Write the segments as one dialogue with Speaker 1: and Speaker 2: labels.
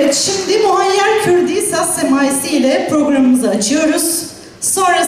Speaker 1: Evet, şimdi Muayyer Kürdi Saz Semaisi ile programımızı açıyoruz. Sonra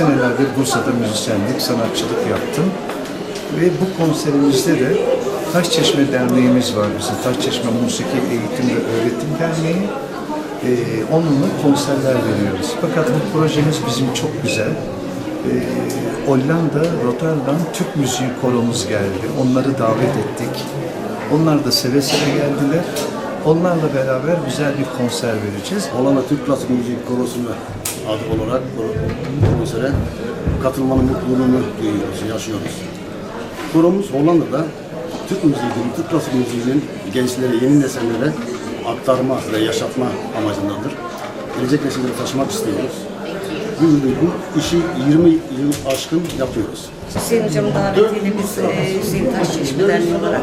Speaker 2: senelerdir Bursa'da müzisyenlik, sanatçılık yaptım. Ve bu konserimizde de Taşçeşme Derneğimiz var bizim. Taşçeşme Musiki Eğitim ve Öğretim Derneği. Ee, onunla konserler veriyoruz. Fakat bu projemiz bizim çok güzel. Ee, Hollanda, Rotterdam Türk Müziği Koromuz geldi. Onları davet ettik. Onlar da seve seve geldiler. Onlarla beraber güzel bir konser vereceğiz.
Speaker 3: Hollanda Türk Klasik Müzik Korosu'na adı olarak konsere katılmanın mutluluğunu duyuyoruz, yaşıyoruz. Koromuz Hollanda'da Türk müziğinin, Türk klasik müziğinin gençlere, yeni nesillere aktarma ve yaşatma amacındadır. Gelecek nesillere taşımak istiyoruz. Bu, bu işi 20 yıl aşkın yapıyoruz.
Speaker 4: Hüseyin Hocam'ın davetiyle biz e, Hüseyin Taşçeşme Derneği olarak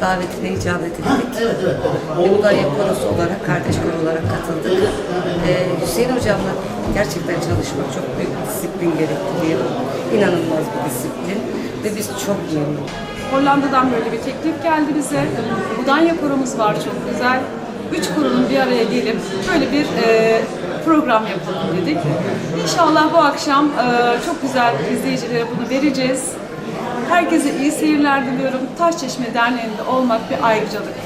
Speaker 4: davetine icabet ettik. Bulgarya Korosu olarak, kardeş koro olarak katıldık. E, Hüseyin Hocam'la gerçekten çalışmak çok büyük bir disiplin gerektiriyor. İnanılmaz bir disiplin ve biz çok memnunuz.
Speaker 5: Hollanda'dan böyle bir teklif geldi bize. Budanya koromuz var çok güzel. Üç koronun bir araya gelip böyle bir e, program yapalım dedik. İnşallah bu akşam e, çok güzel izleyicilere bunu vereceğiz. Herkese iyi seyirler diliyorum. Taşçeşme Derneği'nde olmak bir ayrıcalıktır.